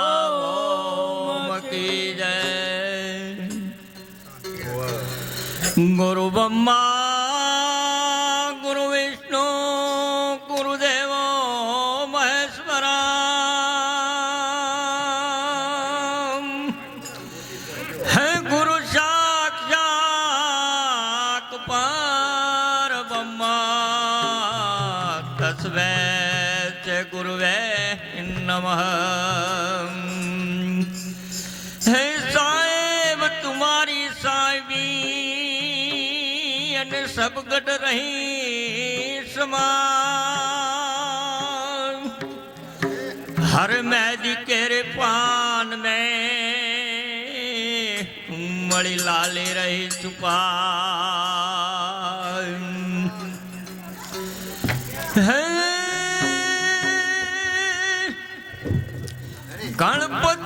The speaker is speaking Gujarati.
ઓમ કી જય. ગુરુ બ્રહ્મા નમઃ હે સાહેબ તુમારી સાહેબી અને સબગટ રહી સમાન હર મેદી કેરે પાન में મળી લાલે રહી છુપા હે ગણપતિ